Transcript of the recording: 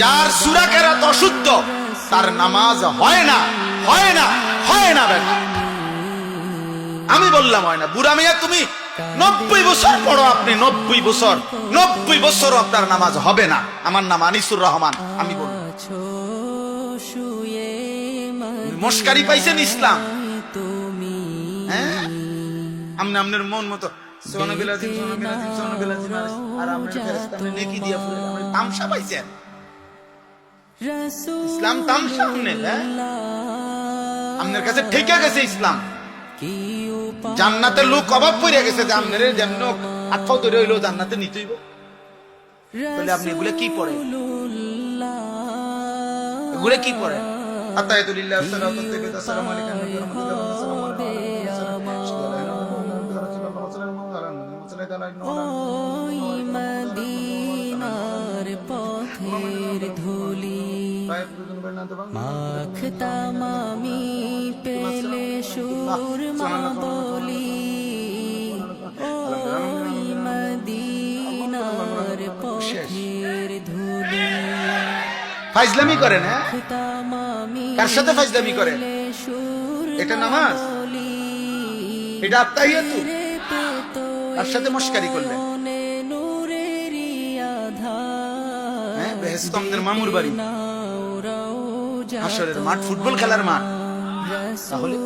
যার সুরা কেরাত অশুদ্ধ, তার নামাজ হয় না হয় না হয় না বেটা। আমি বললাম, হয় না। বুড়া মেয়া, তুমি নব্বই বছর পড়ো আপনি, নব্বই বছর নব্বই বছর আপনার নামাজ হবে না। আমার নাম আনিসুর রহমান, আমি বললাম। মস্কারি পাইছেন ইসলাম? হ্যাঁ? আমনে আমনের মন মতো সোনবিল আজিম সোনবিল আজিম সোনবিল আজিম, আর আমরা ফেরেশতা নেকি দিয়া ফুলে আপনি তামসা পাইছেন। ইসলাম তামসা আমনে হ্যাঁ আপনার কাছে ঠিকে গেছে ইসলাম উপায় লোক অভাব পড়ে গেছে যে আপনার যেমন আত্মাও তৈরি হইল জান্নাতে নিতেইব তাহলে আপনি এগুলো কি পড়েন এগুলো কি পথের ধুলি মাখতাম আমি পেলে সুর মা বলি ওই মদিনার পথের ধুলি ফাইজলামি করেন হ্যাঁ? কার সাথে ফাইজলামি করে পেলে সুর এটা নামাজ? এটা আত্মাহিয়াতু? তার সাথে মস্কারি করলেন? হেসে মামুর বাড়ি। হাসরের মাঠ ফুটবল খেলার মাঠ। তাহলে